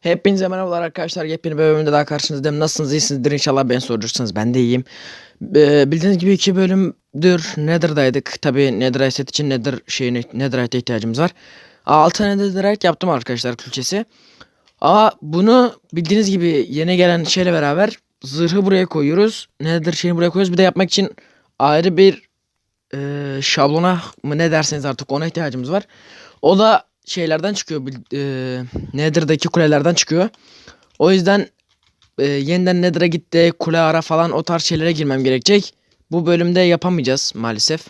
Hepinize merhabalar arkadaşlar. Yepyeni bir bölümde daha karşınızdayım. Nasılsınız? İyisinizdir inşallah. Ben soracaksanız ben de iyiyim. Ee, bildiğiniz gibi iki bölümdür Nether'daydık. Tabi Nether set için Nether şeyine Netherite'e ihtiyacımız var. 6 Netherite yaptım arkadaşlar külçesi. Ama bunu bildiğiniz gibi yeni gelen şeyle beraber zırhı buraya koyuyoruz. Nether şeyini buraya koyuyoruz. Bir de yapmak için ayrı bir e, şablona mı ne derseniz artık ona ihtiyacımız var. O da şeylerden çıkıyor. E, Nether'daki kulelerden çıkıyor. O yüzden e, yeniden Nether'a gitti, kule ara falan o tarz şeylere girmem gerekecek. Bu bölümde yapamayacağız maalesef.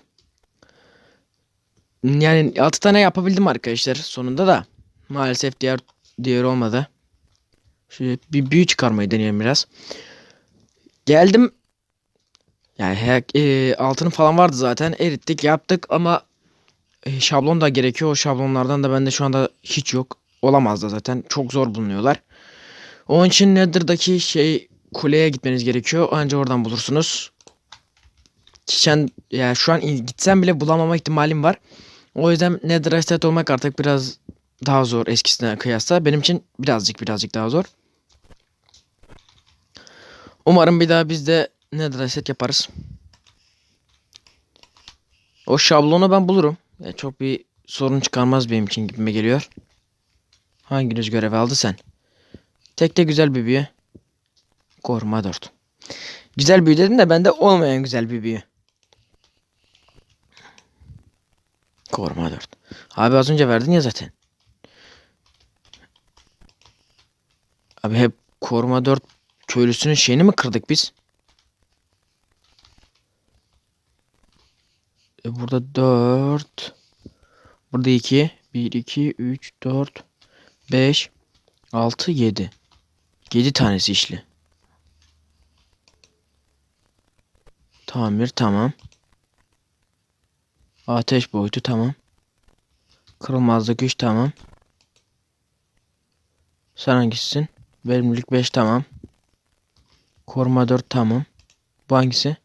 Yani 6 tane yapabildim arkadaşlar sonunda da. Maalesef diğer diğer olmadı. Şöyle bir büyü çıkarmayı deneyelim biraz. Geldim. Yani e, altının falan vardı zaten. Erittik yaptık ama e, şablon da gerekiyor. O şablonlardan da bende şu anda hiç yok. Olamaz da zaten. Çok zor bulunuyorlar. Onun için Nether'daki şey kuleye gitmeniz gerekiyor. Anca oradan bulursunuz. Sen yani şu an gitsem bile bulamama ihtimalim var. O yüzden Nether'a set olmak artık biraz daha zor eskisine kıyasla. Benim için birazcık birazcık daha zor. Umarım bir daha biz de Nether'a set yaparız. O şablonu ben bulurum. Ya çok bir sorun çıkarmaz benim için gibime geliyor. Hanginiz görev aldı sen? Tek de güzel bir büyü. Koruma 4. Güzel büyü dedim de bende olmayan güzel bir büyü. Koruma 4. Abi az önce verdin ya zaten. Abi hep koruma 4 köylüsünün şeyini mi kırdık biz? E burada 4. Burada 2. 1, 2, 3, 4, 5, 6, 7. 7 tanesi işli. Tamir tamam. Ateş boyutu tamam. Kırılmazlık güç tamam. Sen hangisisin? Verimlilik 5 tamam. Koruma 4 tamam. Bu hangisi?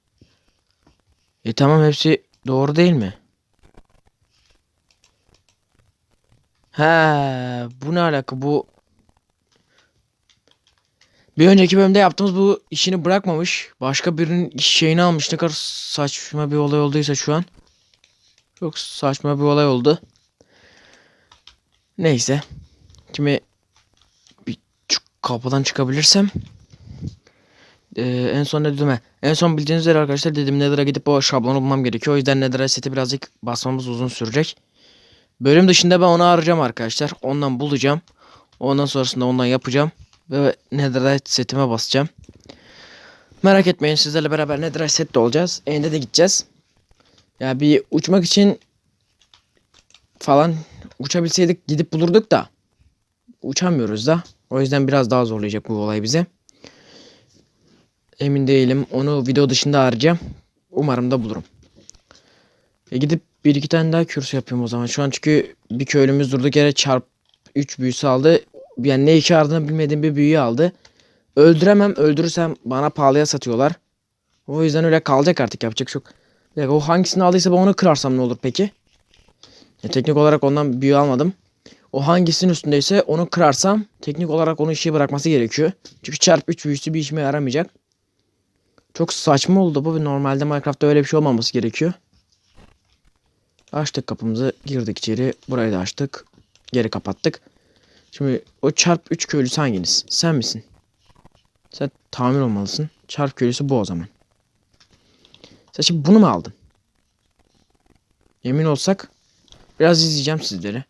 E tamam hepsi doğru değil mi? He, bu ne alaka bu? Bir önceki bölümde yaptığımız bu işini bırakmamış. Başka birinin şeyini almış. Ne kadar saçma bir olay olduysa şu an. Çok saçma bir olay oldu. Neyse. Şimdi bir kapıdan çıkabilirsem. Ee, en son ne dedim he? En son bildiğiniz üzere arkadaşlar dedim Nether'a gidip o şablonu bulmam gerekiyor. O yüzden Nether'a seti birazcık basmamız uzun sürecek. Bölüm dışında ben onu arayacağım arkadaşlar. Ondan bulacağım. Ondan sonrasında ondan yapacağım. Ve Netherite setime basacağım. Merak etmeyin sizlerle beraber Netherite set de olacağız. Ende de gideceğiz. Ya bir uçmak için falan uçabilseydik gidip bulurduk da uçamıyoruz da. O yüzden biraz daha zorlayacak bu olay bize. Emin değilim. Onu video dışında arayacağım. Umarım da bulurum. E gidip bir iki tane daha kürsü yapıyorum o zaman. Şu an çünkü bir köylümüz durduk yere çarp 3 büyüsü aldı. Yani ne işe yaradığını bilmediğim bir büyüyü aldı. Öldüremem. Öldürürsem bana pahalıya satıyorlar. O yüzden öyle kalacak artık yapacak çok. Bir o hangisini aldıysa ben onu kırarsam ne olur peki? Ya, teknik olarak ondan büyü almadım. O hangisinin üstündeyse onu kırarsam teknik olarak onu işe bırakması gerekiyor. Çünkü çarp 3 büyüsü bir işime yaramayacak. Çok saçma oldu bu. Normalde Minecraft'ta öyle bir şey olmaması gerekiyor. Açtık kapımızı, girdik içeri. Burayı da açtık. Geri kapattık. Şimdi o çarp 3 köylüsü hanginiz? Sen misin? Sen tamir olmalısın. Çarp köylüsü bu o zaman. Sen şimdi bunu mu aldın? Emin olsak biraz izleyeceğim sizleri.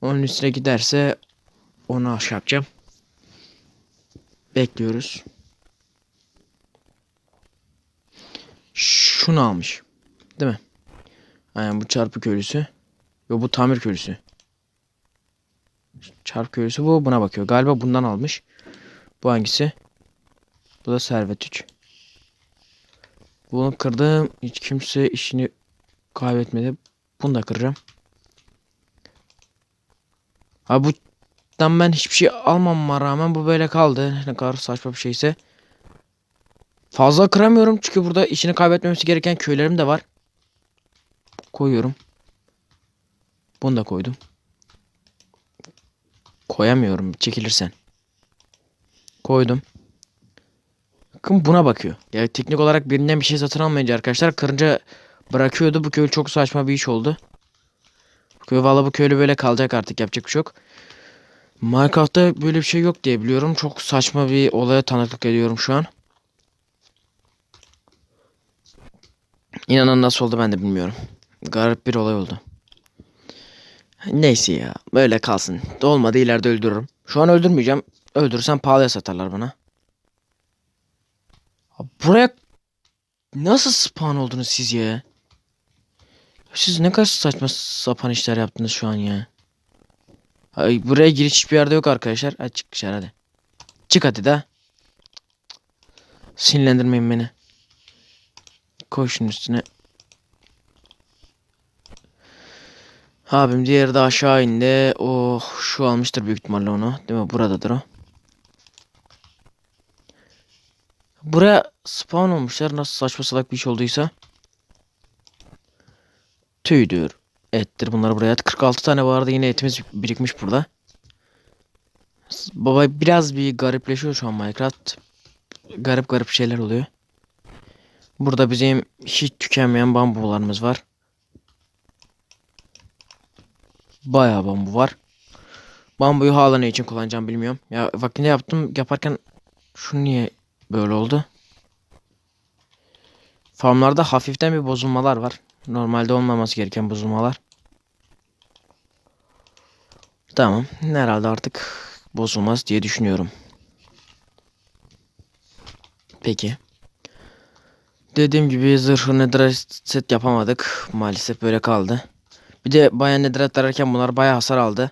Onun üstüne giderse onu aşağı yapacağım. Bekliyoruz. Şunu almış. Değil mi? Aynen bu çarpı köylüsü. Yo bu tamir köylüsü. Çarpı köylüsü bu. Buna bakıyor. Galiba bundan almış. Bu hangisi? Bu da servet 3. Bunu kırdım. Hiç kimse işini kaybetmedi. Bunu da kıracağım. Ha bundan ben hiçbir şey almamama rağmen bu böyle kaldı. Ne kadar saçma bir şeyse. Fazla kıramıyorum çünkü burada işini kaybetmemesi gereken köylerim de var. Koyuyorum. Bunu da koydum. Koyamıyorum çekilirsen. Koydum. Bakın buna bakıyor. Yani teknik olarak birinden bir şey satın almayınca arkadaşlar kırınca bırakıyordu. Bu köy çok saçma bir iş oldu. Köy valla bu köylü böyle kalacak artık yapacak bir şey yok. Minecraft'ta böyle bir şey yok diye biliyorum. Çok saçma bir olaya tanıklık ediyorum şu an. İnanın nasıl oldu ben de bilmiyorum. Garip bir olay oldu. Neyse ya. Böyle kalsın. Olmadı ileride öldürürüm. Şu an öldürmeyeceğim. Öldürürsem pahalıya satarlar bana. Buraya nasıl spawn oldunuz siz ya? Siz ne kadar saçma sapan işler yaptınız şu an ya. Ay, buraya giriş hiçbir yerde yok arkadaşlar. Hadi çık dışarı hadi. Çık hadi de. Sinirlendirmeyin beni. Koy şunun üstüne. Abim diğeri de aşağı indi. Oh şu almıştır büyük ihtimalle onu. Değil mi? Buradadır o. Buraya spawn olmuşlar. Nasıl saçma salak bir iş olduysa. Tüydür. Ettir bunları buraya at. 46 tane vardı yine etimiz birikmiş burada. Baba biraz bir garipleşiyor şu an Minecraft. Garip garip şeyler oluyor. Burada bizim hiç tükenmeyen bambularımız var. Bayağı bambu var. Bambuyu hala ne için kullanacağım bilmiyorum. Ya vaktinde yaptım yaparken şu niye böyle oldu? Farmlarda hafiften bir bozulmalar var. Normalde olmaması gereken bozulmalar. Tamam. Herhalde artık bozulmaz diye düşünüyorum. Peki. Dediğim gibi zırhı netherite set yapamadık. Maalesef böyle kaldı. Bir de bayağı netherite ararken bunlar bayağı hasar aldı.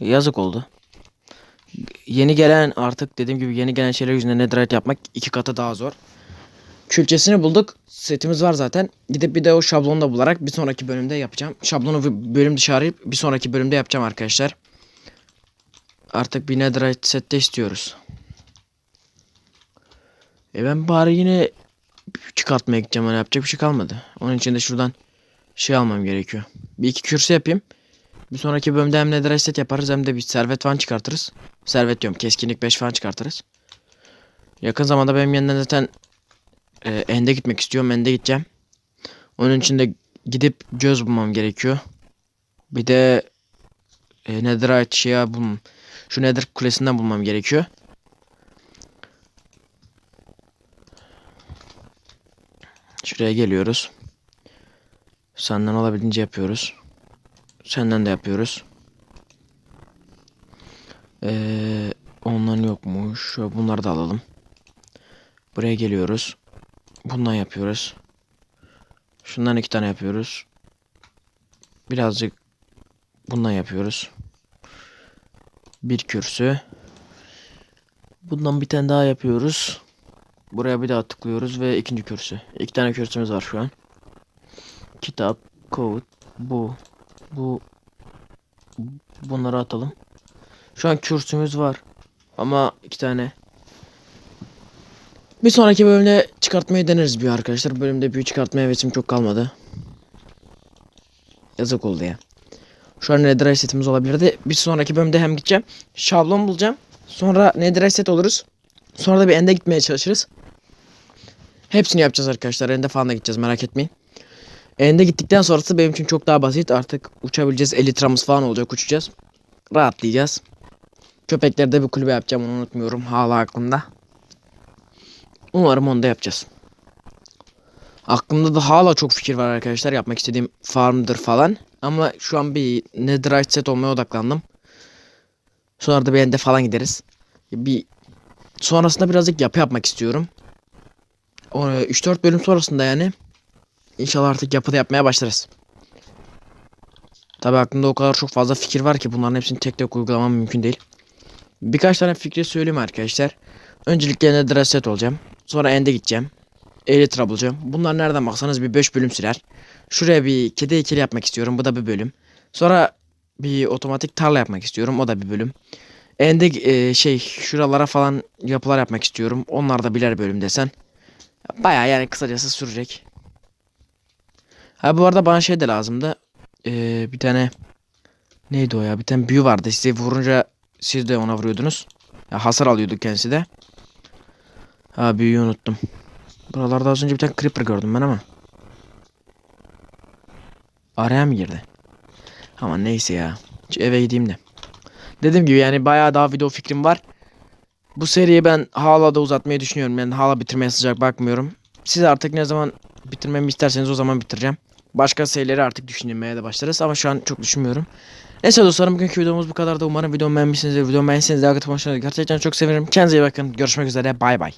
Yazık oldu. Yeni gelen artık dediğim gibi yeni gelen şeyler yüzünden netherite yapmak iki katı daha zor. Külçesini bulduk. Setimiz var zaten. Gidip bir de o şablonu da bularak bir sonraki bölümde yapacağım. Şablonu bölüm dışı arayıp bir sonraki bölümde yapacağım arkadaşlar. Artık bir netherite sette istiyoruz. E ben bari yine çıkartmaya gideceğim. Hani yapacak bir şey kalmadı. Onun için de şuradan şey almam gerekiyor. Bir iki kürsü yapayım. Bir sonraki bölümde hem netherite set yaparız hem de bir servet falan çıkartırız. Servet diyorum. Keskinlik 5 falan çıkartırız. Yakın zamanda benim yeniden zaten e, End'e gitmek istiyorum. End'e gideceğim. Onun için de gidip göz bulmam gerekiyor. Bir de e, Netherite şey bulmam. Şu Nether kulesinden bulmam gerekiyor. Şuraya geliyoruz. Senden olabildiğince yapıyoruz. Senden de yapıyoruz. Ee, onların yokmuş. Bunları da alalım. Buraya geliyoruz. Bundan yapıyoruz. Şundan iki tane yapıyoruz. Birazcık bundan yapıyoruz. Bir kürsü. Bundan bir tane daha yapıyoruz. Buraya bir daha tıklıyoruz ve ikinci kürsü. İki tane kürsümüz var şu an. Kitap, kod, bu, bu, bunları atalım. Şu an kürsümüz var. Ama iki tane. Bir sonraki bölümde çıkartmayı deneriz bir arkadaşlar. Bölümde büyü çıkartmaya hevesim çok kalmadı. Yazık oldu ya. Şu an netherite setimiz olabilirdi. Bir sonraki bölümde hem gideceğim. Şablon bulacağım. Sonra netherite set oluruz. Sonra da bir ende gitmeye çalışırız. Hepsini yapacağız arkadaşlar. Ende falan da gideceğiz merak etmeyin. Ende gittikten sonrası benim için çok daha basit. Artık uçabileceğiz. Elitramız falan olacak. Uçacağız. Rahatlayacağız. Köpeklerde bir kulübe yapacağım. Onu unutmuyorum. Hala aklımda. Umarım onu da yapacağız. Aklımda da hala çok fikir var arkadaşlar. Yapmak istediğim farmdır falan. Ama şu an bir netherite set olmaya odaklandım. Sonra da bir ende falan gideriz. Bir sonrasında birazcık yapı yapmak istiyorum. 3-4 bölüm sonrasında yani İnşallah artık yapıda yapmaya başlarız. Tabi aklımda o kadar çok fazla fikir var ki bunların hepsini tek tek uygulamam mümkün değil. Birkaç tane fikri söyleyeyim arkadaşlar. Öncelikle nether set olacağım. Sonra end'e gideceğim. Elytra bulacağım. Bunlar nereden baksanız bir 5 bölüm sürer. Şuraya bir kedi heykeli yapmak istiyorum. Bu da bir bölüm. Sonra bir otomatik tarla yapmak istiyorum. O da bir bölüm. End'e e, şey şuralara falan yapılar yapmak istiyorum. Onlar da birer bölüm desen. Baya yani kısacası sürecek. Ha bu arada bana şey de lazımdı. Ee, bir tane neydi o ya? Bir tane büyü vardı. Size vurunca siz de ona vuruyordunuz. Ya hasar alıyordu kendisi de. Ha büyüyü unuttum. Buralarda az önce bir tane creeper gördüm ben ama. Araya mı girdi? Ama neyse ya. Şu eve gideyim de. Dediğim gibi yani bayağı daha video fikrim var. Bu seriyi ben hala da uzatmayı düşünüyorum. Yani hala bitirmeye sıcak bakmıyorum. Siz artık ne zaman bitirmemi isterseniz o zaman bitireceğim. Başka serileri artık düşünmeye de başlarız ama şu an çok düşünmüyorum. Neyse dostlarım bugünkü videomuz bu kadar da umarım videomu beğenmişsinizdir. Videomu beğendiyseniz like atıp hoşçakalın. Gerçekten çok sevinirim. Kendinize iyi bakın. Görüşmek üzere. Bay bay.